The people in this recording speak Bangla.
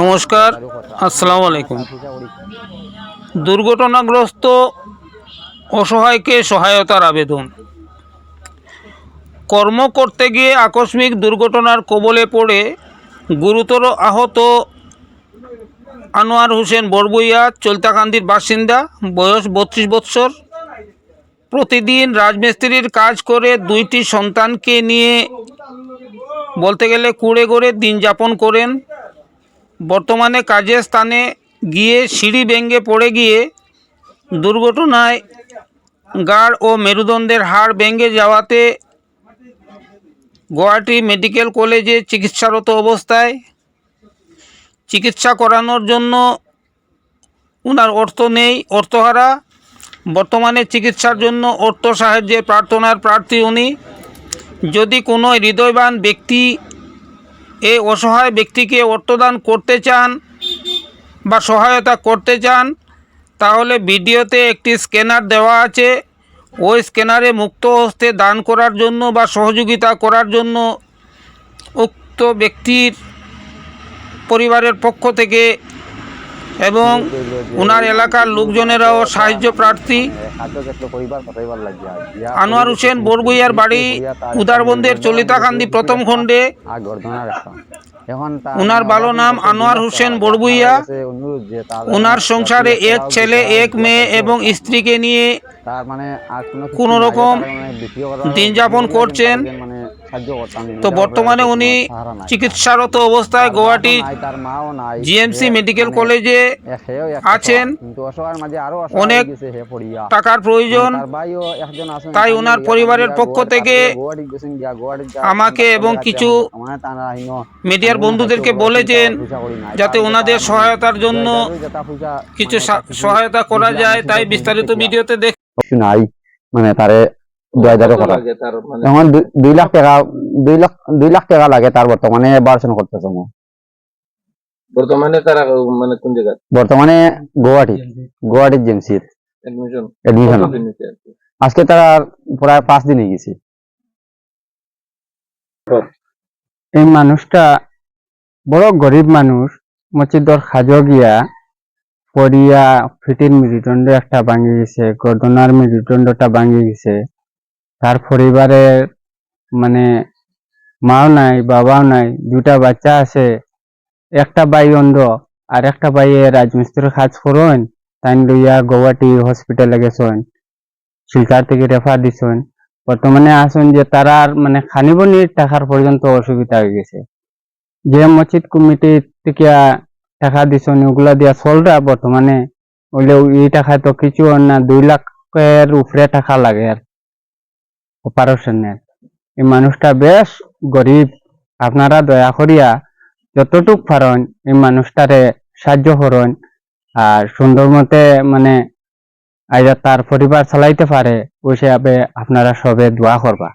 নমস্কার, আসসালামু আলাইকুম। দুর্ঘটনাগ্রস্ত অসহায়কে সহায়তার আবেদন। কর্ম করতে গিয়ে আকস্মিক দুর্ঘটনার কবলে পড়ে গুরুতর আহত আনোয়ার হোসেন বরবইয়া চলতাকান্দির বাসিন্দা, বয়স বত্রিশ বৎসর। প্রতিদিন রাজমিস্ত্রির কাজ করে দুইটি সন্তানকে নিয়ে বলতে গেলে কুড়ে করে দিন যাপন করেন। বর্তমানে কাজের স্থানে গিয়ে সিঁড়ি ভেঙে পড়ে গিয়ে দুর্ঘটনায় গাড় ও মেরুদণ্ডের হাড় ভেঙে যাওয়াতে গুয়াহাটি মেডিকেল কলেজে চিকিৎসারত অবস্থায় চিকিৎসা করানোর জন্য ওনার অর্থ নেই, অর্থহারা। বর্তমানে চিকিৎসার জন্য অর্থ সাহায্যের প্রার্থনার প্রার্থী উনি। যদি কোনো হৃদয়বান ব্যক্তি এই অসহায় ব্যক্তিকে অর্থদান করতে চান বা সহায়তা করতে চান, তাহলে ভিডিওতে একটি স্ক্যানার দেওয়া আছে। ওই স্ক্যানারে মুক্ত হস্তে দান করার জন্য বা সহযোগিতা করার জন্য উক্ত ব্যক্তির পরিবারের পক্ষ থেকে এবং ওনার এলাকার লোকজনেরাও সাহায্য প্রার্থী। আনোয়ার হোসেন বরগুইয়ার বাড়ি উদারবন্দের চলিতাকান্দি প্রথম খণ্ডে। ওনার ভালো নাম আনোয়ার হোসেন বড়বুইয়া ওনার সংসারে এক ছেলে এক মেয়ে এবং স্ত্রীকে নিয়ে কোনো রকম দিন যাপন করছেন। তো বর্তমানে উনি চিকিৎসারত অবস্থায় গুয়াহাটি জিএমসি মেডিকেল কলেজে আছেন। অনেক টাকার প্রয়োজন। তাই ওনার পরিবারের পক্ষ থেকে আমাকে এবং কিছু মিডিয়ার বন্ধুদেরকে বলেছেন যাতে ওনাদের সহায়তার জন্য কিছু সহায়তা করা যায় তাই বিস্তারিত ভিডিওতে দেখ নাই মানে তারে মানে এখন দুই- দুই লাখ টাকা দুই লাখ দুই লাখ টাকা লাগে তার বর্তমানে অপারেশন করতেছে বর্তমানে তারা মানে কোন জায়গায়? বর্তমানে গুয়াহাটি গুয়াহাটির জেমসির। এডমিশন এডমিশন আর আজকে তারা প্রায় পাঁচ দিন গেছে। এই মানুষটা বড় গরিব মানুষ মসজিদর খাজ গিয়া পড়িয়া ফিটির মেরুদণ্ড একটা ভাঙি গেছে গর্দনার মেরুদণ্ডটা ভাঙি গেছে। তার পরিবারে মানে মাও নাই, বাবাও নাই, দুটা বাচ্চা আছে, একটা বাই অন্ধ আর একটা বাইয়ে রাজমিস্ত্রির কাজ করেন তাই লইয়া গৌহাটি হসপিটালে গেছেন শিলচার থেকে রেফার দিছেন বর্তমানে আসুন যে তারা মানে খানিবনির টাকার পর্যন্ত অসুবিধা হয়ে গেছে। যে মসজিদ কমিটি থেকে টাকা দিছেন, ওগুলা দিয়া চলরা বর্তমানে। হইলেও এই টাকা তো কিছু না, দুই লাখের উপরে টাকা লাগে আর অপারেশনের এই মানুষটা বেশ গরিব। আপনারা দয়া করিয়া যতটুক পারেন এই মানুষটারে সাহায্য করেন আর সুন্দর মতে মানে আইজা তার পরিবার চালাইতে পারে, ওই হিসাবে আপনারা সবে দোয়া করবা।